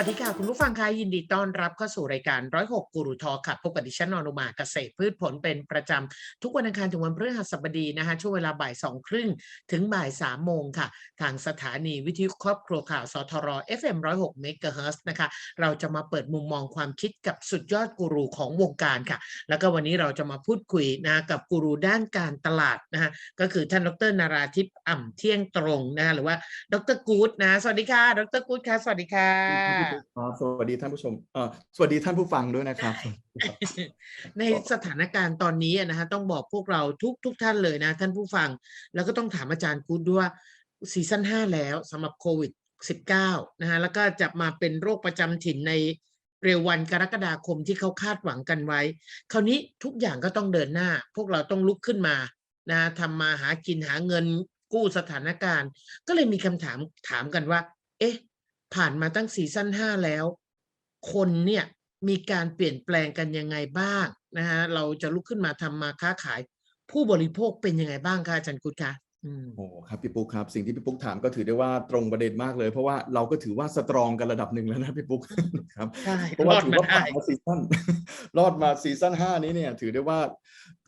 วัสดีค่ะ คุณผู้ฟังคะยินดีต้อนรับเข้าสู่รายการร้อยหกกูรูทอค่ะพบกับดิฉันนอนุมาเกษตรพืชผลเป็นประจำ ทุกวันอังคารถึงวันพฤหัสบดีนะคะช่วงเวลาบ่ายสองครึ่งถึงบ่ายสามโมงค่ะ ทางสถานีวิทยุครอบครัวข่าวสทร FM 106 MHz นะคะ เราจะมาเปิดมุมมองความคิดกับสุดยอดกูรูของวงการค่ะ แล้วก็วันนี้เราจะมาพูดคุยนะกับกูรูด้านการตลาดนะคะก็คือท่านดรนาราทิพย์อ่ำเที่ยงตรงนะคะหรือว่าดรกู๊ดนะสวัสดีค่ะดรกู๊ดค่ะสวัสดีค่ะสวัสดีท่านผู้ชมสวัสดีท่านผู้ฟังด้วยนะครับ ในสถานการณ์ตอนนี้นะฮะต้องบอกพวกเราทุกทุกท่านเลยนะ ท่านผู้ฟัง แล้วก็ต้องถามอาจารย์กูดด้วยว่าซีซั่นห้าแล้วสำหรับโควิด -19 นะฮะแล้วก็จะมาเป็นโรคประจำถิ่นในเร็ววันกรกฎาคมที่เขาคาดหวังกันไว้ คราวนี้ทุกอย่างก็ต้องเดินหน้า พวกเราต้องลุกขึ้นมานะทำมาหากินหาเงินกู้สถานการณ์ ก็เลยมีคำถามถามกันว่า เอ๊ะ ผ่านมาตั้งซีซั่นห้าแล้ว คนเนี่ยมีการเปลี่ยนแปลงกันยังไงบ้างนะฮะเราจะลุกขึ้นมาทำมาค้าขาย ผู้บริโภคเป็นยังไงบ้างคะอาจารย์กุดคะอืมโอ้ครับพี่ปุ๊กครับสิ่งที่พี่ปุ๊กถามก็ถือได้ว่าตรงประเด็นมากเลย เพราะว่าเราก็ถือว่าสตรองกันระดับหนึ่งแล้วนะพี่ปุ๊กครับใช่เพราะรว่าอดถือมาว่าผ่าได้นมาซีซั่นรอดมาซีซั่นห้านี้เนี่ย ถือได้ว่า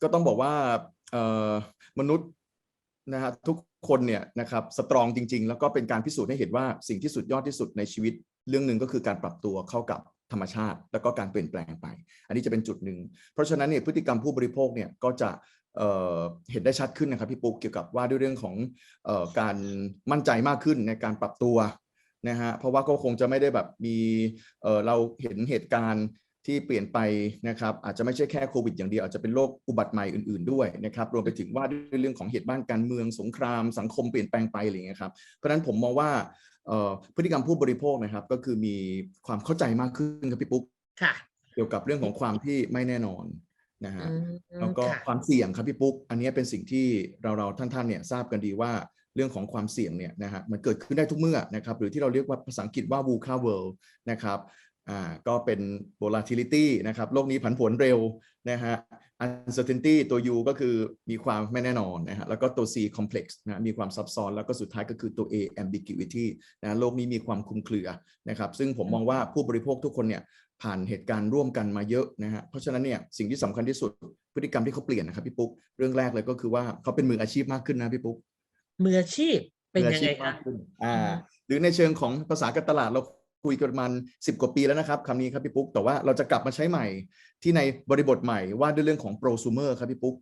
ก็ต้องบอกว่าเอ่อมนุษย์นะฮะทุก คนเนี่ยนะครับสตรองจริง ๆ แล้วก็เป็นการพิสูจน์ให้เห็นว่าสิ่งที่สุดยอดที่สุดในชีวิต เรื่องหนึ่งก็คือการปรับตัวเข้ากับธรรมชาติ แล้วก็การเปลี่ยนแปลงไป อันนี้จะเป็นจุดหนึ่ง เพราะฉะนั้นเนี่ยพฤติกรรมผู้บริโภคเนี่ยก็จะเเห็นได้ชัดขึ้นนะครับพี่ปุ๊กเกี่ยวกับว่าด้วยเรื่องของออการมั่นใจมากขึ้นในการปรับตัวนะฮะเพราะว่าก็คงจะไม่ได้แบบมีเเราเห็นเหตุการณ์ ที่เปลี่ยนไปนะครับอาจจะไม่ใช่แค่โควิดอย่างเดียวอาจจะเป็นโรคอุบัติใหม่อื่นๆด้วยนะครับรวมไปถึงว่าด้วยเรื่องของเหตุบ้านการเมืองสงคราม สังคมเปลี่ยนแปลงไปอะไรอย่างเงี้ยครับเพราะฉะนั้นผมมองว่าเอ่อพฤติกรรมผู้บริโภคนะครับ ก็คือมีความเข้าใจมากขึ้นครับพี่ปุ๊กค่ะเกี่ยวกับเรื่องของความที่ไม่แน่นอนนะฮะอืมแล้วก็ค่ะความเสี่ยงครับพี่ปุ๊ก อันนี้เป็นสิ่งที่เราเราท่านท่านๆเนี่ยทราบกันดีว่าเรื่องของความเสี่ยงเนี่ยนะฮะมันเกิดขึ้นได้ทุกเมื่อนะครับหรือที่เราเรียกว่าภาษาอังกฤษว่า VUCA world นะครับ อ่าก็เป็น volatility นะครับโลกนี้ผันผวนเร็วนะฮะ uncertainty ตัว U ก็คือมีความไม่แน่นอนนะฮะแล้วก็ตัว C complex นะมีความซับซ้อนแล้วก็สุดท้ายก็คือตัว A ambiguity นะโลกนี้มีความคลุมเครือนะครับซึ่งผมมองว่าผู้บริโภคทุกคนเนี่ยผ่านเหตุการณ์ร่วมกันมาเยอะนะฮะเพราะฉะนั้นเนี่ยสิ่งที่สำคัญที่สุดพฤติกรรมที่เขาเปลี่ยนนะครับพี่ปุ๊กเรื่องแรกเลยก็คือว่าเขาเป็นมืออาชีพมากขึ้นนะพี่ปุ๊กมืออาชีพเป็นมือยัอางชีไงพมาคะกขึ้นอ่าอืมหรือในเชิงของภาษาการตลาดเรา คุยกันประมาณสิบกว่าปีแล้วนะครับคำนี้ครับพี่ปุ๊ก แต่ว่าเราจะกลับมาใช้ใหม่ที่ในบริบทใหม่ว่าด้วยเรื่องของ prosumer ครับพี่ปุ๊ก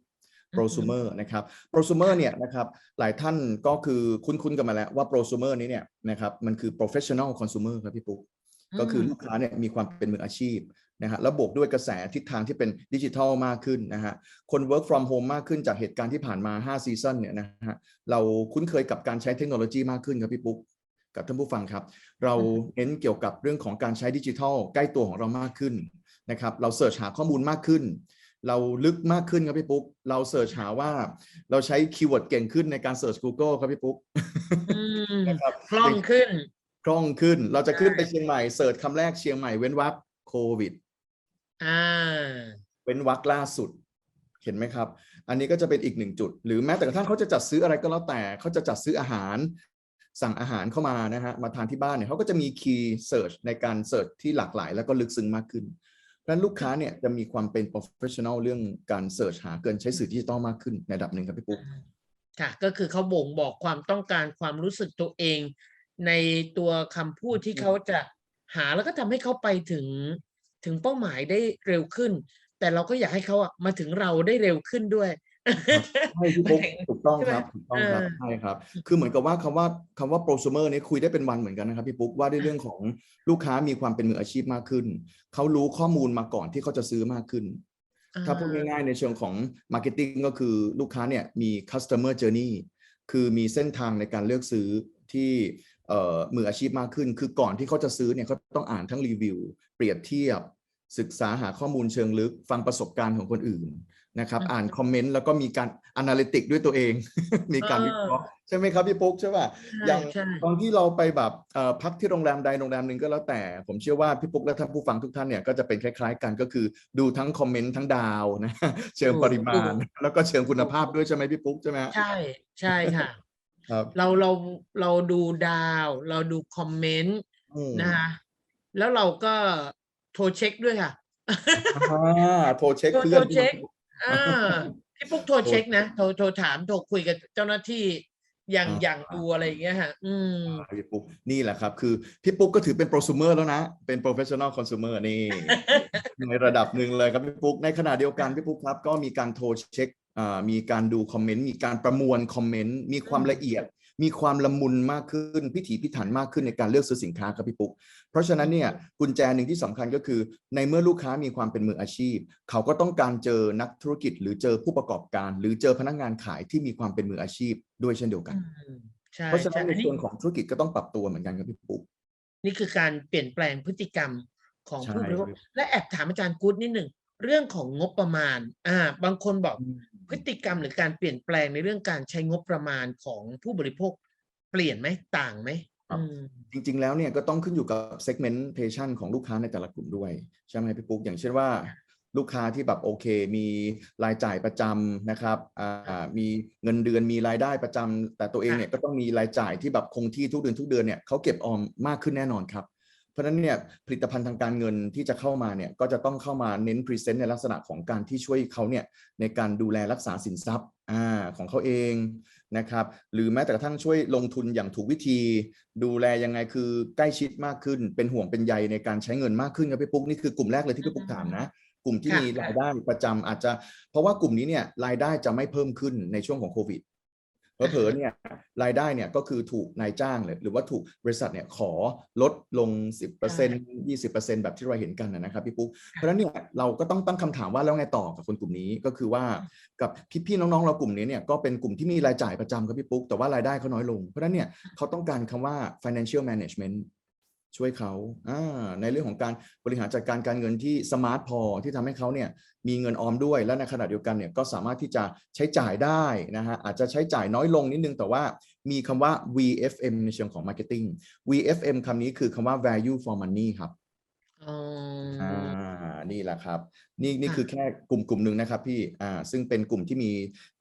prosumer นะครับ prosumer เนี่ยนะครับหลายท่านก็คือคุ้นๆกันมาแล้วว่า prosumer นี้เนี่ยนะครับมันคือ professional consumer ครับพี่ปุ๊กก็คือลูกค้าเนี่ยมีความเป็นมืออาชีพนะฮะแล้วบวกด้วยกระแสทิศทางที่เป็นดิจิทัลมากขึ้นนะฮะคน work from home มากขึ้นจากเหตุการณ์ที่ผ่านมา 5 ซีซันเนี่ยนะฮะเราคุ้นเคยกับการใช้เทคโนโลยีมากขึ้นครับพี่ปุ๊ก กับท่านผู้ฟังครับ เราเน้นเกี่ยวกับเรื่องของการใช้ดิจิทัล ใกล้ตัวของเรามากขึ้นนะครับ เราเสิร์ชหาข้อมูลมากขึ้น เราลึกมากขึ้นครับพี่ปุ๊ก เราเสิร์ชหาว่าเราใช้คีย์เวิร์ดเก่งขึ้นในการเสิร์ช Google ครับพี่ปุ๊กอืมนะครับคล่องขึ้นคล่องขึ้น เราจะขึ้นไปใช่เชียงใหม่เสิร์ชคำแรกเชียงใหม่เว้นวรรคโควิดอ่าเว้นวรรคล่าสุดเห็นไหมครับ อันนี้ก็จะเป็นอีกหนึ่งจุด หรือแม้แต่กระทั่งเขาจะจัดซื้ออะไรก็แล้วแต่ เขาจะจัดซื้ออาหาร สั่งอาหารเข้ามานะฮะมาทานที่บ้านเนี่ยเขาก็จะมีคีย์เสิร์ชในการเสิร์ชที่หลากหลาย แล้วก็ลึกซึ้งมากขึ้นเพราะฉะนั้นลูกค้าเนี่ยจะมีความเป็น professional เรื่องการเสิร์ชหาเกินใช้สื่อดิจิตอลมากขึ้นในระดับหนึ่งครับพี่ปุ๊กค่ะ ก็คือเขาบ่งบอกความต้องการความรู้สึกตัวเอง ในตัวคำพูดที่เขาจะหาแล้วก็ทำให้เขาไปถึงถึงเป้าหมายได้เร็วขึ้น แต่เราก็อยากให้เขาอะมาถึงเราได้เร็วขึ้นด้วย ใช่พี่ปุ๊กหมายถึงถูกต้องใช่ไหมครับถูกต้องครับเออใช่ครับ คือเหมือนกับว่าคำว่าคำว่า prosumer นี้คุยได้เป็นวันเหมือนกันนะครับพี่ปุ๊กว่าด้วยเรื่องของลูกค้ามีความเป็นมืออาชีพมากขึ้น เขารู้ข้อมูลมาก่อนที่เขาจะซื้อมากขึ้น ถ้าพูดง่ายๆในเชิงของ Marketing ก็คือลูกค้าเนี่ยมี customer journey คือมีเส้นทางในการเลือกซื้อที่เอ่อมืออาชีพมากขึ้น คือก่อนที่เขาจะซื้อเนี่ยเขาต้องอ่านทั้งรีวิว เปรียบเทียบ ศึกษาหาข้อมูลเชิงลึก ฟังประสบการณ์ของคนอื่น นะครับอืมอ่านคอมเมนต์แล้วก็มีการอนาลิติกด้วยตัวเอง มีการเออวิเคราะห์ใช่ไหมครับพี่ปุ๊กใช่ป่ะใช่อย่างใช่ตอนที่เราไปแบบเอ่อพักที่โรงแรมใดโรงแรมหนึ่งก็แล้วแต่ ผมเชื่อว่าพี่ปุ๊กและท่านผู้ฟังทุกท่านเนี่ยก็จะเป็นคล้าย ๆ กันก็คือดูทั้งคอมเมนต์ทั้งดาวนะเชิงปริมาณ แล้วก็เชิงคุณภาพด้วยใช่ไหมพี่ปุ๊กใช่ไหมฮะใช่ใช่ค่ะครับเราเราเราดูดาว เราดูคอมเมนต์อืมนะคะแล้วเราก็โทรเช็คด้วยค่ะอ่าโทรเช็คโทรเพื่อนโทร เช็คอ่าพี่ปุ๊กโทรเช็คนะโทรโทรถามโทรคุยกับเจ้าหน้าที่อย่างอย่างดูอะไรอย่างเงี้ยฮะ อืมอ่าพี่ปุ๊กนี่แหละครับ คือพี่ปุ๊กก็ถือเป็นโปรซูเมอร์แล้วนะ เป็น professional consumer นี่ ในระดับหนึ่งเลยครับพี่ปุ๊กในขณะเดียวกันพี่ปุ๊กครับ ก็มีการโทรเช็คอ่ามีการดูคอมเมนต์มีการประมวลคอมเมนต์มีความอืมละเอียด มีความละมุนมากขึ้น พิถีพิถันมากขึ้นในการเลือกซื้อสินค้าครับพี่ปุ๊ก เพราะฉะนั้นเนี่ยกุญแจหนึ่งที่สำคัญก็คือ ในเมื่อลูกค้ามีความเป็นมืออาชีพ เขาก็ต้องการเจอนักธุรกิจ หรือเจอผู้ประกอบการ หรือเจอพนักงานขายที่มีความเป็นมืออาชีพด้วยเช่นเดียวกันอืมใช่เพราะฉะนั้ใช่นในอันนี้ส่วนของธุรกิจก็ต้องปรับตัวเหมือนกันครับพี่ปุ๊กนี่คือการเปลี่ยนแปลงพฤติกรรมของใช่ผู้บริโภคและแอบถามอาจารย์กู๊ดนิดหนึ่งเรื่องของงบประมาณ อ่า บางคนบอก พฤติกรรมหรือการเปลี่ยนแปลงในเรื่องการใช้งบประมาณของผู้บริโภคเปลี่ยนไหมต่างไหมครับอืมจริงๆ แล้วเนี่ยก็ต้องขึ้นอยู่กับ segmentation ของลูกค้าในแต่ละกลุ่มด้วย ใช่ไหมพี่ปุ๊ก อย่างเช่นว่าลูกค้าที่แบบโอเค มีรายจ่ายประจำนะครับอ่ามีเงินเดือนมีรายได้ประจำแต่ตัวเองเนี่ยก็ต้องมีรายจ่ายที่แบบคงที่ทุกเดือนทุกเดือนเนี่ยเขาเก็บออมมากขึ้นแน่นอนครับ เพราะฉะนั้นเนี่ยผลิตภัณฑ์ทางการเงินที่จะเข้ามาเนี่ยก็จะต้องเข้ามาเน้นพรีเซนต์ในลักษณะของการที่ช่วยเขาเนี่ยในการดูแลรักษาสินทรัพย์อ่าของเขาเองนะครับหรือแม้แต่กระทั่งช่วยลงทุนอย่างถูกวิธี ดูแลยังไงคือใกล้ชิดมากขึ้น เป็นห่วงเป็นใยในการใช้เงินมากขึ้นครับพี่ปุ๊กนี่คือกลุ่มแรกเลยที่พี่ปุ๊กถามนะกลุ่มที่มีรายได้ประจำอาจจะ เพราะว่ากลุ่มนี้เนี่ยรายได้จะไม่เพิ่มขึ้นในช่วงของโควิด เผลอๆเนี่ยรายได้เนี่ยก็คือถูกนายจ้างเลยหรือว่าถูกบริษัทเนี่ยขอลดลง 10% 20%แบบที่เราเห็นกันนะนะครับพี่ปุ๊กเพราะฉะนั้นเนี่ยเราก็ต้องตั้งคำถามว่าแล้วไงต่อกับคนกลุ่มนี้ก็คือว่ากับพี่ๆน้องๆเรากลุ่มนี้เนี่ยก็เป็นกลุ่มที่มีรายจ่ายประจำครับพี่ปุ๊กแต่ว่ารายได้เขาน้อยลง เพราะฉะนั้นเนี่ยเขาต้องการคำว่า financial management ช่วยเขาในเรื่องของการบริหารจัดการการเงินที่สมาร์ทพอ ที่ทำให้เขาเนี่ยมีเงินออมด้วย และในขณะเดียวกันเนี่ยก็สามารถที่จะใช้จ่ายได้นะฮะอาจจะใช้จ่ายน้อยลงนิดนึงแต่ว่ามีคำว่า VFM ในเชิงของ Marketing VFM คำนี้คือคำว่า value for money ครับ อ๋อออ่านี่แหละครับ นี่นี่ค่ะ คือแค่กลุ่มกลุ่มหนึ่งนะครับพี่อ่าซึ่งเป็นกลุ่มที่มี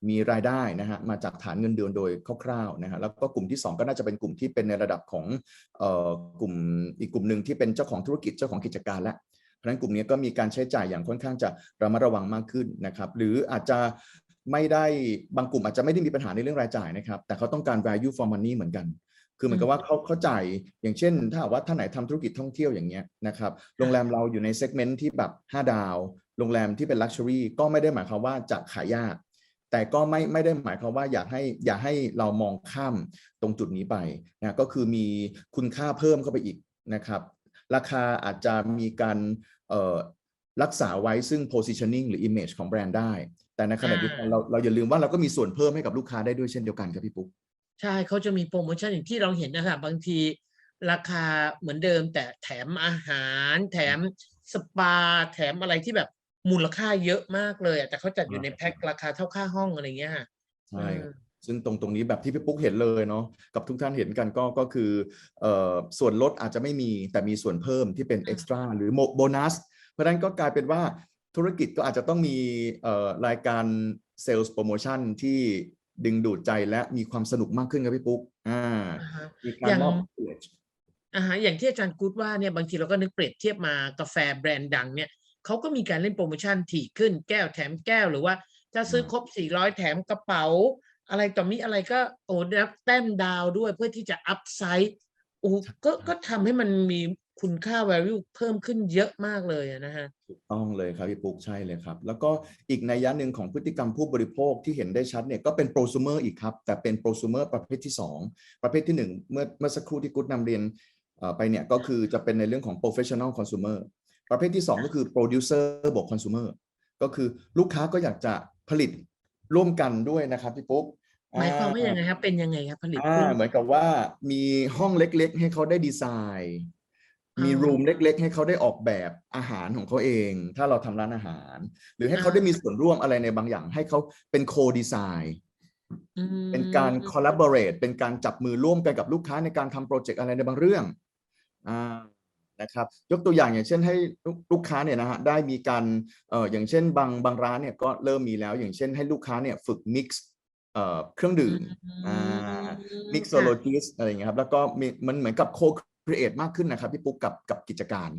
มีรายได้นะฮะมาจากฐานเงินเดือนโดยคร่าวๆนะฮะแล้วก็กลุ่มที่2ก็น่าจะเป็นกลุ่มที่เป็นในระดับของเอ่อกลุ่มอีกกลุ่มหนึ่งที่เป็นเจ้าของธุรกิจเจ้าของกิจการแล้วเพราะฉะนั้นกลุ่มนี้ก็มีการใช้จ่ายอย่างค่อนข้างจะระมัดระวังมากขึ้นนะครับ หรืออาจจะไม่ได้บางกลุ่มอาจจะไม่ได้มีปัญหาในเรื่องรายจ่ายนะครับ แต่เขาต้องการ value for money เหมือนกัน คือเหมือนกับว่าเขาเขาจ่ายอย่างเช่น ถ้าหากว่าท่านไหนทำธุรกิจท่องเที่ยวอย่างเงี้ยนะครับโรงแรมเราอยู่ในเซกเมนต์ที่แบบ 5 ดาว โรงแรมที่เป็นลักชัวรี่ก็ไม่ได้หมายความว่าจะขายยาก แต่ก็ไม่ไม่ได้หมายความว่าอยากให้อยากให้เรามองข้ามตรงจุดนี้ไปนะก็คือมีคุณค่าเพิ่มเข้าไปอีกนะครับ ราคาอาจจะมีการเอ่อรักษาไว้ซึ่ง positioning หรือ image ของแบรนด์ได้ แต่ในขณะเดียวกันอ่าเราเราอย่าลืมว่าเราก็มีส่วนเพิ่มให้กับลูกค้าได้ด้วยเช่นเดียวกันครับพี่ปุ๊ก ใช่เขาจะมีโปรโมชั่นอย่างที่เราเห็นนะคะบางทีราคาเหมือนเดิม แต่แถมอาหาร แถมสปา แถมอะไรที่แบบมูลค่าเยอะมากเลยอะแต่เขาจัดอยู่ในแพ็คราคาเท่าค่าห้องอะไรเงี้ยค่ะใช่อืครับมซึ่งตรงตรงนี้แบบที่พี่ปุ๊กเห็นเลยเนาะกับทุกท่านเห็นกันก็ก็คือเอ่อส่วนลดอาจจะไม่มีแต่มีส่วนเพิ่มที่เป็นอืมเอ็กซ์ตร้าหรือโบนัส เพราะฉะนั้นก็กลายเป็นว่าธุรกิจก็อาจจะต้องมีเอ่อรายการเซลล์โปรโมชั่นที่ ดึงดูดใจและมีความสนุกมากขึ้นครับพี่ปุ๊กอ่าอ่าฮะมีกาอรย่างมอบอ่าฮะอย่างที่อาจารย์กู๊ดว่าเนี่ยบางทีเราก็นึกเปรียบเทียบมากาแฟแบรนด์ดังเนี่ยเขาก็มีการเล่นโปรโมชั่นถี่ขึ้นแก้วแถมแก้วหรือว่าจะซื้อครบ 400 แถมกระเป๋า อะไรต่อมีอะไรก็โอ้ได้รับแต้มดาวด้วยเพื่อที่จะอัพไซด์โอ้ก็ก็ทำให้มันมี คุณค่า value เพิ่มขึ้นเยอะมากเลยอะนะฮะถูกต้องเลยครับพี่ปุ๊กใช่เลยครับ แล้วก็อีกนัยยะหนึ่งของพฤติกรรมผู้บริโภคที่เห็นได้ชัดเนี่ยก็เป็นโปรซูเมอร์อีกครับ แต่เป็นโปรซูเมอร์ประเภทที่ 2 ประเภทที่ 1 เมื่อเมื่อสักครู่ที่กุ๊ดนำเรียนเอ่อไปเนี่ยก็คือจะเป็นในเรื่องของ professional consumer ประเภทที่ 2 ก็คือ producer บวก consumer ก็คือลูกค้าก็อยากจะผลิตร่วมกันด้วยนะครับพี่ปุ๊กหมายความว่ายังไงครับเป็นยังไงครับผลิตอ่าร่วมเหมือนกับว่ามีห้องเล็ก ๆ ให้เขาได้ดีไซน์ มีอ๋อรูมเล็ก ๆ ให้เขาได้ออกแบบอาหารของเขาเอง ถ้าเราทำร้านอาหาร หรือให้เขาได้มีส่วนร่วมอะไรในบางอย่าง ให้เขาเป็นโคดีไซน์อืมเป็นการ collaborate เป็นการจับมือร่วมกันกับลูกค้าในการทำโปรเจกต์อะไรในบางเรื่องอ่านะครับ ยกตัวอย่างอย่างเช่นให้ลูกลูกค้าเนี่ยนะฮะได้มีการเอ่ออย่างเช่นบางบางร้านเนี่ยก็เริ่มมีแล้ว อย่างเช่นให้ลูกค้าเนี่ยฝึก mix เอ่อเครื่องดื่มอ่า mixologist อะไรอย่างเงี้ยครับแล้วก็มีมันเหมือนกับ co-create มากขึ้นนะครับพี่ปุ๊กกับกับกิจการ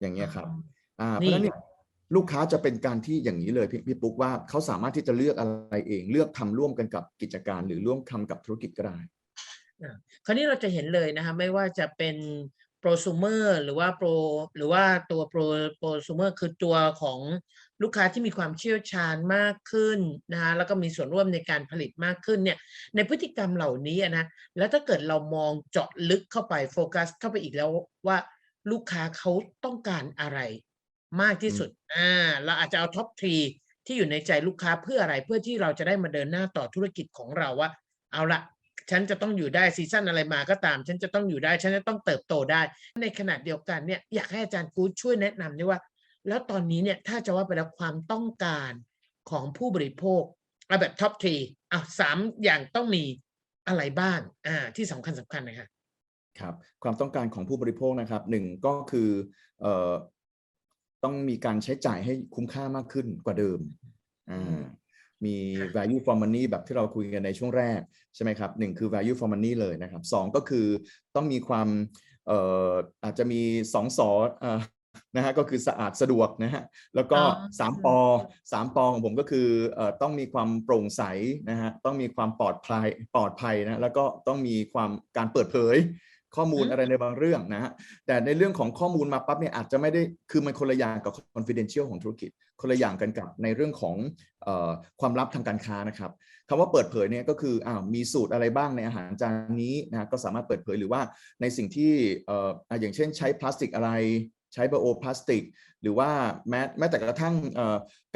อย่างเงี้ยครับอ่าเพนี่ราะฉะนั้นเนี่ยลูกค้าจะเป็นการที่อย่างนี้เลยพี่พี่ปุ๊กว่าเขาสามารถที่จะเลือกอะไรเอง เลือกทำร่วมกันกับกิจการ หรือร่วมทำกับธุรกิจก็ได้คราวนี้เราจะเห็นเลยนะคะไม่ว่าจะเป็นโปรซูเมอร์หรือว่าโปรหรือว่าตัวโปรโปรซูเมอร์คือตัวของ ลูกค้าที่มีความเชี่ยวชาญมากขึ้นนะคะแล้วก็มีส่วนร่วมในการผลิตมากขึ้นเนี่ยในพฤติกรรมเหล่านี้อะนะแล้วถ้าเกิดเรามองเจาะลึกเข้าไปโฟกัส เข้าไปอีกแล้วว่าลูกค้าเขาต้องการอะไรมากที่สุดอ่าเราอาจจะเอาท็อปทรีที่อยู่ในใจลูกค้าเพื่ออะไรเพื่อที่เราจะได้มาเดินหน้าต่อธุรกิจของเราว่า เอาละฉันจะต้องอยู่ได้ซีซั่นอะไรมาก็ตาม ฉันจะต้องอยู่ได้ ฉันจะต้องเติบโตได้ ในขณะเดียวกันเนี่ยอยากให้อาจารย์กู๊ดช่วยแนะนำด้วยว่า แล้วตอนนี้เนี่ยถ้าจะว่าไปแล้วความต้องการของผู้บริโภคเอาแบบท็อปทรีอะสามอย่างต้องมีอะไรบ้างอ่าที่สำคัญสำคัญนะคะครับความต้องการของผู้บริโภคนะครับหนึ่งก็คือเอ่อต้องมีการใช้จ่ายให้คุ้มค่ามากขึ้นกว่าเดิมอ่ามีค่ะ value for money แบบที่เราคุยกันในช่วงแรกใช่ไหมครับหนึ่งคือ value for money เลยนะครับสองก็คือต้องมีความเอ่ออาจจะมีสองสอเอ่อ นะฮะก็คือสะอาดสะดวกนะฮะแล้วก็อ๋อสามปอสามปอของผมก็คือเอ่อต้องมีความโปร่งใสนะฮะต้องมีความปลอดภัยปลอดภัยนะแล้วก็ต้องมีความการเปิดเผยข้อมูลอืมอะไรในบางเรื่องนะฮะ แต่ในเรื่องของข้อมูลมาปั๊บเนี่ยอาจจะไม่ได้ คือมันคนละอย่างกับ confidential ของธุรกิจ คนละอย่างกันกับในเรื่องของเออความลับทางการค้านะครับคำว่าเปิดเผยเนี่ยก็คือ อ้าว มีสูตรอะไรบ้างในอาหารจานนี้นะ ก็สามารถเปิดเผยหรือว่าในสิ่งที่เอ่ออะอย่างเช่นใช้พลาสติกอะไร ใช้ไบโอพลาสติก หรือว่าแม้แม้แต่กระทั่ง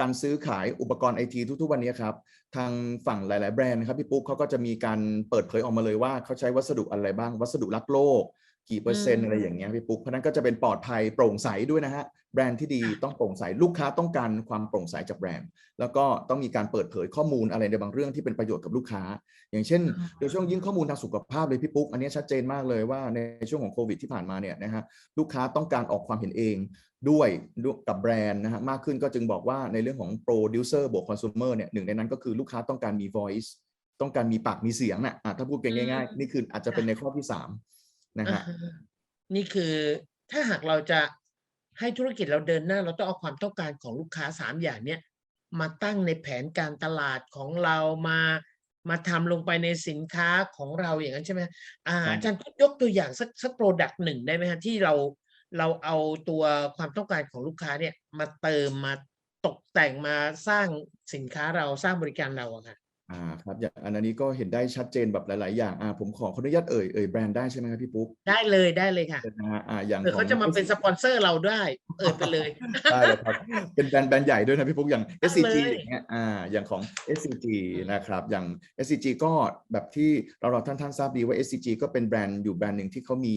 การซื้อขายอุปกรณ์ไอทีทุกๆวันนี้ครับทางฝั่งหลาย ๆ แบรนด์นะครับพี่ปุ๊กเขาก็จะมีการเปิดเผยออกมาเลยว่าเขาใช้วัสดุอะไรบ้าง วัสดุรักโลก กี่เปอร์เซ็นต์อะไรอย่างเงี้ยพี่ปุ๊กเพราะฉะนั้นก็จะเป็นปลอดภัยโปร่งใสด้วยนะฮะแบรนด์ที่ดีต้องโปร่งใสลูกค้าต้องการความโปร่งใสจากแบรนด์ แล้วก็ต้องมีการเปิดเผยข้อมูลอะไรในบางเรื่องที่เป็นประโยชน์กับลูกค้า อย่างเช่นอ๋อโดยเฉพาะยิ่งข้อมูลทางสุขภาพเลยพี่ปุ๊กอันนี้ชัดเจนมากเลยว่าในช่วงของโควิดที่ผ่านมาเนี่ยนะฮะลูกค้าต้องการออกความเห็นเองด้วยด้วยกับแบรนด์นะฮะมากขึ้นก็จึงบอกว่าในเรื่องของ producer บวก consumer เนี่ยหนึ่งในนั้นก็คือลูกค้าต้องการมี voice ต้องการมีปากมีเสียงน่ะอะถ้าพูดกันง่ายอืมๆนี่คืออาจจะเป็นในข้อที่สาม นะฮะอ่าฮะนี่คือถ้าหากเราจะให้ธุรกิจเราเดินหน้า เราต้องเอาความต้องการของลูกค้าสามอย่างเนี้ยมาตั้งในแผนการตลาดของเรามามาทำลงไปในสินค้าของเราอย่างนั้นใช่ไหมอ่าครับอาจารย์ก็ยกตัวอย่างสักสักโปรดักต์หนึ่งได้ไหมฮะที่เราเราเอาตัวความต้องการของลูกค้าเนี่ยมาเติมมาตกแต่งมาสร้างสินค้าเราสร้างบริการเราอะค่ะ อ่าครับอย่างอันนี้ก็เห็นได้ชัดเจนแบบหลาย ๆ อย่างอ่าผมขอขออนุญาตเอ่ยเอ่ยแบรนด์ได้ใช่ไหมครับพี่ปุ๊กได้เลยได้เลยค่ะนะฮะอ่าอย่างเออขอเขางจะมาเป็นสปอนเซอร์เราได้ เออไปเลย ได้เลยครับ เป็นแบรนด์แบรนด์ใหญ่ด้วยนะพี่ปุ๊กอย่างได้ SCG เลย อย่างเงี้ย อ่า อย่างของ SCG อืมนะครับ อย่าง SCG ก็แบบที่เราเราท่านท่านทราบดีว่า SCG ก็เป็นแบรนด์อยู่แบรนด์หนึ่งที่เขามี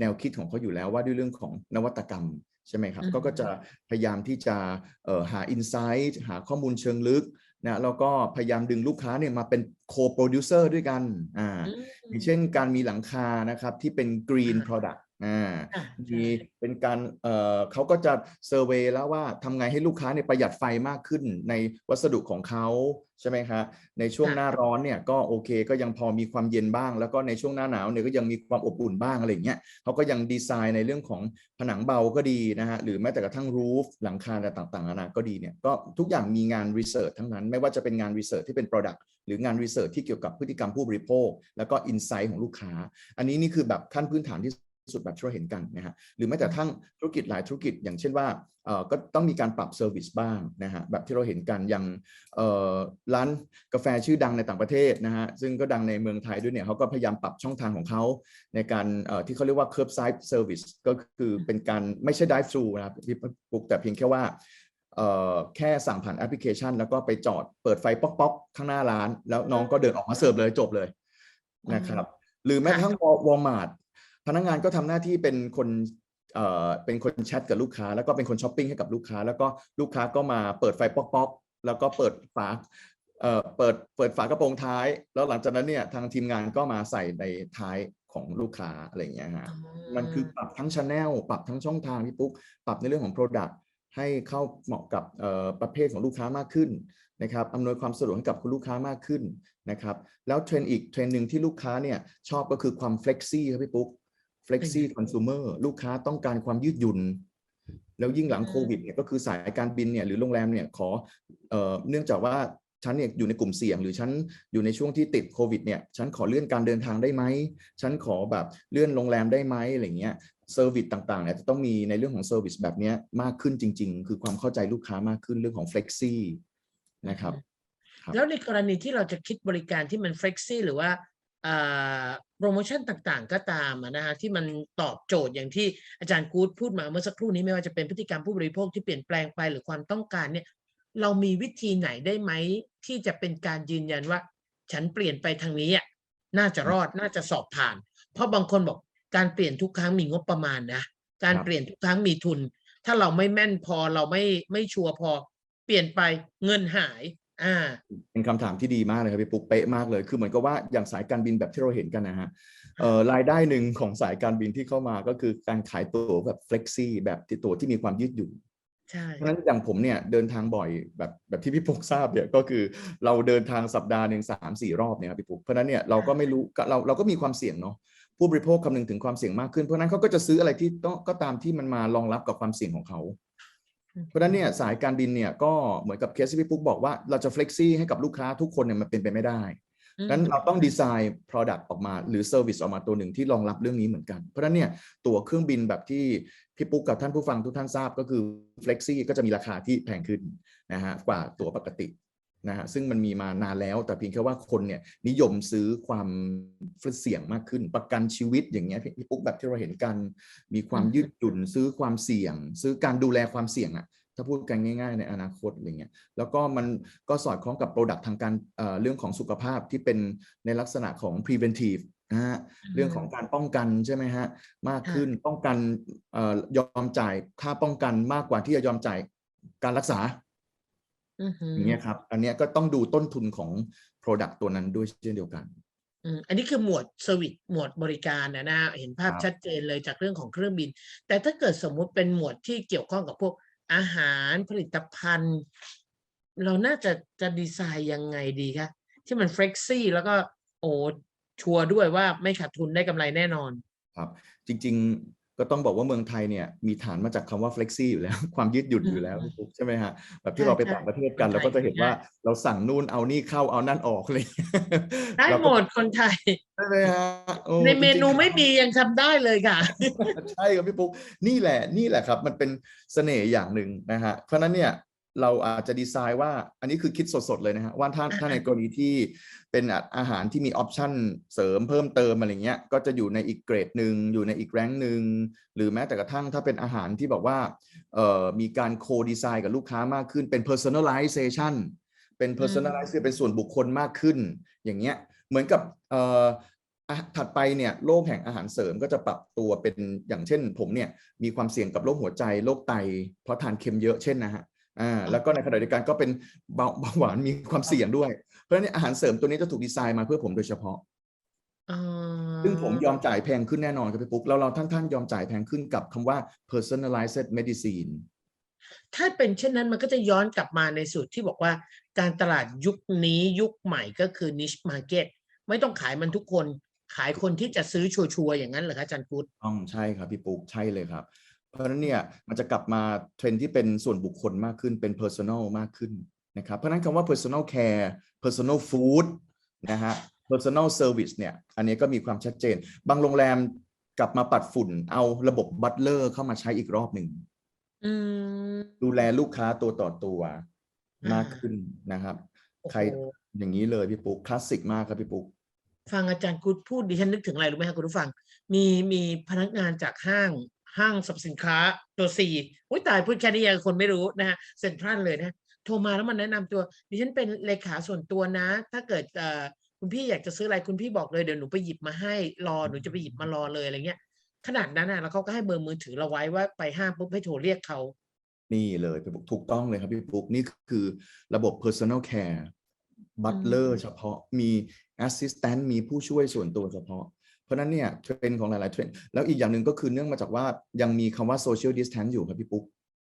แนวคิดของเขาอยู่แล้วว่าด้วยเรื่องของนวัตกรรมใช่ไหมครับ อืม ก็ก็จะพยายามที่จะเอ่อหา insight หาข้อมูลเชิงลึก นะแล้วก็พยายามดึงลูกค้าเนี่ยมาเป็น co-producer ด้วยกันอ่าอืมอย่างเช่นการมีหลังคานะครับที่เป็น green อ่า product อ่าอะมีใช่เป็นการเอ่อเขาก็จะเซอร์เวยแล้วว่าทำไงให้ลูกค้าเนี่ยประหยัดไฟมากขึ้นในวัสดุของเขาใช่ไหมครับในช่วงค่ะหน้าร้อนเนี่ยก็โอเคก็ยังพอมีความเย็นบ้าง แล้วก็ในช่วงหน้าหนาวเนี่ยก็ยังมีความอบอุ่นบ้างอะไรอย่างเงี้ยเขาก็ยังดีไซน์ในเรื่องของผนังเบาก็ดีนะฮะหรือแม้แต่กระทั่งรูฟหลังคาอะไรต่างๆนานาก็ดีเนี่ยก็ทุกอย่างมีงานรีเสิร์ชทั้งนั้น ไม่ว่าจะเป็นงานรีเสิร์ชที่เป็น Product หรืองานรีเสิร์ชที่เกี่ยวกับพฤติกรรมผู้บริโภค แล้วก็อินไซต์ของลูกค้า อันนี้นี่คือแบบขั้นพื้นฐานที่ สุดแบบที่เราเห็นกันนะฮะหรือแม้แต่ทั้งธุรกิจหลายธุรกิจ อย่างเช่นว่าเอ่อก็ต้องมีการปรับเซอร์วิสบ้างนะฮะแบบที่เราเห็นกันอย่างเอ่อร้านกาแฟชื่อดังในต่างประเทศนะฮะซึ่งก็ดังในเมืองไทยด้วยเนี่ยเขาก็พยายามปรับช่องทางของเขาในการเอ่อที่เขาเรียกว่า curbside service ก็คือเป็นการไม่ใช่ drive thru นะครับพี่ปุ๊กแต่เพียงแค่ว่าเอ่อแค่สั่งผ่านแอปพลิเคชัน แล้วก็ไปจอดเปิดไฟป๊อกๆ ข้างหน้าร้าน แล้วน้องก็เดินออกมาเสิร์ฟเลยจบเลยนะครับ หรือแม้กระทั่งวอลมาร์ท พนักงานก็ทำหน้าที่เป็นคนเอ่อเป็นคนแชทกับลูกค้า แล้วก็เป็นคนช้อปปิ้งให้กับลูกค้า แล้วก็ลูกค้าก็มาเปิดไฟป๊อกๆแล้วก็เปิดฝาเอ่อเปิดเปิดฝากระโปรงท้าย แล้วหลังจากนั้นเนี่ยทางทีมงานก็มาใส่ในท้ายของลูกค้าอะไรอย่างเงี้ยฮะมันคือปรับทั้งช anel ปรับทั้งช่องทางพี่ปุ๊กปรับในเรื่องของ Product ให้เข้าเหมาะกับเอ่อประเภทของลูกค้ามากขึ้นนะครับอำนวยความสะดวกให้กับคุณลูกค้ามากขึ้นนะครับแล้วเทรนด์อีกเทรนด์หนึ่งที่ลูกค้าเนี่ยชอบก็คือความ flexi ครับพี่ปุ๊ก flexi consumer ลูกค้าต้องการความยืดหยุ่น แล้วยิ่งหลังอืมโควิดเนี่ยก็คือสายการบินเนี่ยหรือโรงแรมเนี่ยขอเอ่อเนื่องจากว่าฉันเนี่ยอยู่ในกลุ่มเสี่ยง หรือฉันอยู่ในช่วงที่ติดโควิดเนี่ยฉันขอเลื่อนการเดินทางได้ไหมฉันขอแบบเลื่อนโรงแรมได้ไหมอะไรเงี้ยเซอร์วิสต่างๆเนี่ยจะต้องมีในเรื่องของเซอร์วิสแบบเนี้ยมากขึ้นจริง ๆ คือความเข้าใจลูกค้ามากขึ้นเรื่องของ flexi นะครับครับแล้วในกรณีที่เราจะคิดบริการที่มัน flexi หรือว่าอ่า โปรโมชั่นต่างๆ ก็ตามนะฮะที่มันตอบโจทย์อย่างที่อาจารย์กู๊ดพูดมาเมื่อสักครู่นี้ไม่ว่าจะเป็นพฤติกรรมผู้บริโภคที่เปลี่ยนแปลงไปหรือความต้องการเนี่ยเรามีวิธีไหนได้ไหมที่จะเป็นการยืนยันว่า ฉันเปลี่ยนไปทางนี้อะน่าจะรอดน่าจะสอบผ่าน เพราะบางคนบอกการเปลี่ยนทุกครั้งมีงบประมาณนะการเปลี่ยนทุกครั้งมีทุน ถ้าเราไม่แม่นพอเราไม่ไม่ชัวร์พอ เปลี่ยนไปเงินหาย อ่าเป็นคำถามที่ดีมากเลยครับพี่ปุ๊กเป๊ะมากเลย คือเหมือนกับว่าอย่างสายการบินแบบที่เราเห็นกันนะฮะเอ่อรายได้หนึ่งของสายการบินที่เข้ามาก็คือการขายตั๋วแบบ flexi แบบที่ตั๋วที่มีความยืดหยุ่นใช่เพราะฉะนั้นอย่างผมเนี่ยเดินทางบ่อยแบบแบบที่พี่ปุ๊กทราบเนี่ยก็คือเราเดินทางสัปดาห์หนึ่งสามสี่รอบเนี่ยครับพี่ปุ๊กเพราะฉะนั้นเนี่ยเราก็ไม่รู้ก็เราเราก็มีความเสี่ยงเนาะผู้บริโภคคำนึงถึงความเสี่ยงมากขึ้นเพราะฉะนั้นเขาก็จะซื้ออะไรที่ต้องก็ตามที่มันมารองรับกับความเสี่ยงของเขา เพราะฉะนั้นเนี่ยสายการบินเนี่ยก็เหมือนกับเคสที่พี่ปุ๊กบอกว่าเราจะ flexi ให้กับลูกค้าทุกคนเนี่ยมันเป็นไปไม่ได้อืมนั้นเราต้องดีไซน์ product ออกมาหรือ service ออกมาตัวหนึ่งที่รองรับเรื่องนี้เหมือนกัน เพราะฉะนั้นเนี่ยตั๋วเครื่องบินแบบที่พี่ปุ๊กกับท่านผู้ฟังทุกท่านทราบก็คือ flexi ก็จะมีราคาที่แพงขึ้นนะฮะกว่าตั๋วปกติ นะฮะซึ่งมันมีมานานแล้วแต่เพียงแค่ว่าคนเนี่ยนิยมซื้อความเสี่ยงมากขึ้น ประกันชีวิตอย่างเงี้ยพี่ปุ๊กแบบที่เราเห็นกัน มีความยืดหยุ่นซื้อความเสี่ยง ซื้อการดูแลความเสี่ยงอะถ้าพูดกันง่าย ๆ ในอนาคตอะไรเงี้ยแล้วก็มันก็สอดคล้องกับ Product ทางการเอ่อเรื่องของสุขภาพที่เป็นในลักษณะของ preventive นะฮะเรื่องของการป้องกันใช่ไหมฮะมากขึ้นป้องกันเอ่อยอมจ่ายค่าป้องกันมากกว่าที่จะยอมจ่ายการรักษา อือหืออย่างเงี้ยครับ อันเนี้ยก็ต้องดูต้นทุนของ Product ตัวนั้นด้วยเช่นเดียวกันอืมอันนี้คือหมวดเซอร์วิสหมวดบริการนะนะเห็นภาพครับชัดเจนเลยจากเรื่องของเครื่องบิน แต่ถ้าเกิดสมมุติเป็นหมวดที่เกี่ยวข้องกับพวกอาหารผลิตภัณฑ์ เราน่าจะจะดีไซน์ยังไงดีคะที่มัน flexi แล้วก็โอ้ชัวร์ด้วยว่าไม่ขาดทุนได้กำไรแน่นอน ครับ จริง ๆ ก็ต้องบอกว่าเมืองไทยเนี่ยมีฐานมาจากคำว่า flexi อยู่แล้ว ความยืดหยุ่นอยู่แล้วอืมพี่ปุ๊กใช่ไหมฮะแบบที่ใช่เราไปใช่ต่างประเทศกันคนไทยเราก็จะเห็นว่าใช่เราสั่งนู่นเอานี่เข้าเอานั่นออกเลยได้เราหก็มดคนไทยใช่ไหมฮะโอ้ในเมจริงๆนูไม่มียังทำได้เลยค่ะ ใช่ครับพี่ปุ๊กนี่แหละนี่แหละครับ มันเป็นเสน่ห์อย่างหนึ่งนะฮะเพราะฉะนั้นเนี่ย เราอาจจะดีไซน์ว่าอันนี้คือคิดสดๆเลยนะฮะว่าถ้าอ่าถ้าในกรณีที่เป็นอาหารที่มีออปชันเสริมเพิ่มเติมอะไรเงี้ยก็จะอยู่ในอีกเกรดหนึ่งอยู่ในอีกแรงหนึ่งหรือแม้แต่กระทั่งถ้าเป็นอาหารที่แบบว่าเอ่อมีการโคดีไซน์กับลูกค้ามากขึ้นเป็น personalization เป็น personalize คือเป็นส่วนบุคคลมากขึ้น อย่างเงี้ยเหมือนกับเอ่ออะถัดไปเนี่ยโรคแห่งอาหารเสริมก็จะปรับตัวเป็นอย่างเช่น ผมเนี่ยมีความเสี่ยงกับโรคหัวใจโรคไตเพราะทานเค็มเยอะเช่นนะฮะ อ่าแล้วก็ในขณะเดียวกันก็เป็นเบาเบาหวานมีความเสี่ยงด้วย เพราะฉะนั้นเนยอาหารเสริมตัวนี้จะถูกดีไซน์มาเพื่อผมโดยเฉพาะอ่าซึ่งผมยอมจ่ายแพงขึ้นแน่นอนครับพี่ปุ๊กแล้วเราท่านท่านๆยอมจ่ายแพงขึ้นกับคำว่า personalized medicine ถ้าเป็นเช่นนั้นมันก็จะย้อนกลับมาในสูตรที่บอกว่าการตลาดยุคนี้ยุคใหม่ก็คือ niche market ไม่ต้องขายมันทุกคนขายคนที่จะซื้อชัวร์ๆอย่างนั้นเหรอคะอาจารย์พุทธต้องใช่ครับพี่ปุ๊กใช่เลยครับ เพราะฉะนั้นเนี่ยมันจะกลับมาเทรนด์ที่เป็นส่วนบุคคลมากขึ้นเป็น personal มากขึ้นนะครับเพราะฉะนั้นคำว่า personal care personal food นะฮะ personal service เนี่ยอันนี้ก็มีความชัดเจน บางโรงแรมกลับมาปัดฝุ่น เอาระบบบัตเลอร์เข้ามาใช้อีกรอบหนึ่งอืมดูแลลูกค้าตัวต่อตัวอ่ามมากขึ้นนะครับโอ้โหใครอย่างนี้เลยพี่ปุ๊กคลาสสิกมากครับพี่ปุ๊กฟังอาจารย์กุดพูดดิฉันนึกถึงอะไรรู้ไหมคะคุณผู้ฟัง มีมีพนักงานจากห้าง ห้างสรรพสินค้าตัวสี่อุ้ยตายพูดแค่นี้ยังคนไม่รู้นะฮะเซ็นทรัลเลยนะโทรมาแล้วมันแนะนำตัวดิฉันเป็นเลขาส่วนตัวนะ ถ้าเกิดเอ่อคุณพี่อยากจะซื้ออะไรคุณพี่บอกเลยเดี๋ยวหนูไปหยิบมาให้รอหนูจะไปหยิบมารอเลยอะไรเงี้ยขนาดนั้นนะแล้วเขาก็ให้เบอร์มือถือเราไว้ว่าไปห้างปุ๊บให้โทรเรียกเขานี่เลยพี่ปุ๊กถูกต้องเลยครับพี่ปุ๊กนี่คือระบบ personal care butler เฉพาะมี assistant มีผู้ช่วยส่วนตัวเฉพาะ เพราะฉะนั้นเนี่ยเทรนด์ของหลาย ๆ เทรนด์แล้วอีกอย่างหนึ่งก็คือเนื่องมาจากว่ายังมีคำว่า social distance อยู่ครับพี่ปุ๊ก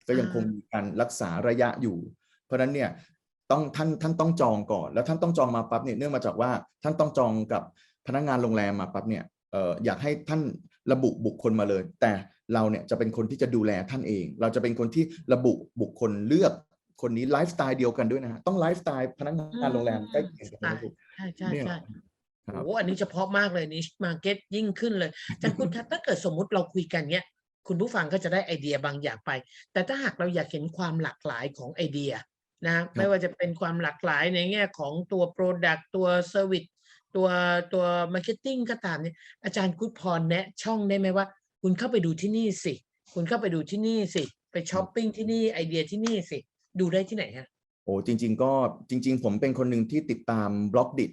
ก็ยังคงมีการรักษาระยะอยู่ เพราะฉะนั้นเนี่ยต้องท่านท่านต้องจองก่อน แล้วท่านต้องจองมาปั๊บเนี่ยเนื่องมาจากว่าท่านต้องจองกับพนักงานโรงแรมมาปั๊บเนี่ยเอ่ออยากให้ท่านระบุบุคคลมาเลย แต่เราเนี่ยจะเป็นคนที่จะดูแลท่านเอง เราจะเป็นคนที่ระบุบุคคลเลือกคนนี้ไลฟ์สไตล์เดียวกันด้วยนะฮะต้องไลฟ์สไตล์พนักงานโรงแรมใกล้เคียงกันนะพี่ปุ๊กใช่ใช่เนี่ยใช่ครับ โอ้อันนี้เฉพาะมากเลยนิชมาร์เก็ตยิ่งขึ้นเลยอาจารย์คุณคะถ้าเกิดสมมุติเราคุยกันเนี้ยคุณผู้ฟังก็จะได้ไอเดียบางอย่างไป แต่ถ้าหากเราอยากเห็นความหลากหลายของไอเดียนะไม่ว่าจะเป็นความหลากหลายในแง่ของตัว Product ตัว Service ตัวตัว Marketing ก็ตามเนี่ยอาจารย์กุดพรแนะช่องได้ไหมว่า คุณเข้าไปดูที่นี่สิ คุณเข้าไปดูที่นี่สิ ไปช้อปปิ้งที่นี่ไอเดียที่นี่สิ ดูได้ที่ไหนฮะโอ้จริง ๆ ก็จริง ๆ ผมเป็นคนหนึ่งที่ติดตามบล็อกดิ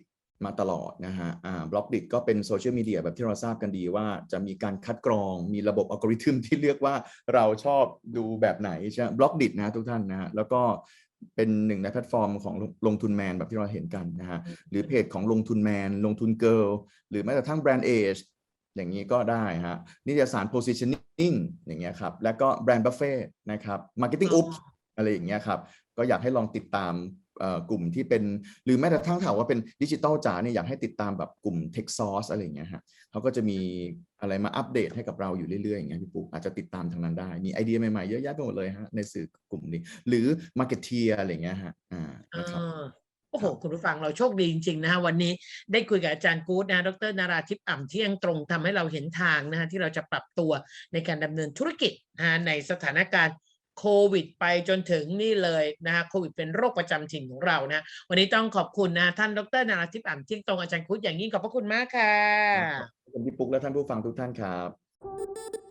มาตลอดนะฮะอ่าบล็อกดิก็เป็นโซเชียลมีเดียแบบที่เราทราบกันดีว่าจะมีการคัดกรอง มีระบบอัลกอริทึมที่เลือกว่าเราชอบดูแบบไหนใช่บล็อกดินะทุกท่านนะฮะแล้วก็เป็นหนึ่งในแพลตฟอร์มของลงทุนแมนแบบที่เราเห็นกันนะฮะหรือเพจของลงทุนแมน ลงทุนเกิลหรือแม้กระทั่งแบรนด์เอชอย่างนี้ก็ได้ฮะนิตยสาร positioning อย่างเงี้ยครับแล้วก็แบรนด์บัฟเฟ่นะครับ marketing อ๋อ oops อะไรอย่างเงี้ยครับก็อยากให้ลองติดตามเอ่อ กลุ่มที่เป็นหรือแม้กระทั่งถามว่าเป็นดิจิตอลจ๋าเนี่ยอยากให้ติดตามแบบกลุ่ม Tech Source อะไรอย่างเงี้ยฮะเขาก็จะมีอะไรมาอัปเดตให้กับเราอยู่เรื่อยๆอย่างเงี้ยพี่ปุ๊กอาจจะติดตามทางนั้นได้ มีไอเดียใหม่ๆเยอะแยะไปหมดเลยฮะในสื่อกลุ่มนี้ หรือ Marketeer อะไรอย่างเงี้ยฮะอ่านะครับอ่าโอ้โหครับคุณผู้ฟังเราโชคดีจริงๆนะฮะวันนี้ได้คุยกับอาจารย์กู๊ดนะฮะดรนาราทิพย์อ่ำเที่ยงตรงทำให้เราเห็นทางนะฮะที่เราจะปรับตัวในการดำเนินธุรกิจนะฮะในสถานการณ์ โควิดไปจนถึงนี่เลยนะฮะโควิดเป็นโรคประจำถิ่นของเรานะวันนี้ต้องขอบคุณนะท่านดรนาราทิพย์อ่ำเที่ยงตรงอาจารย์คุดอย่างยิ่งขอบพระคุณมากค่ะขอบคุณพี่ปุ๊กและท่านผู้ฟังทุกท่านครับ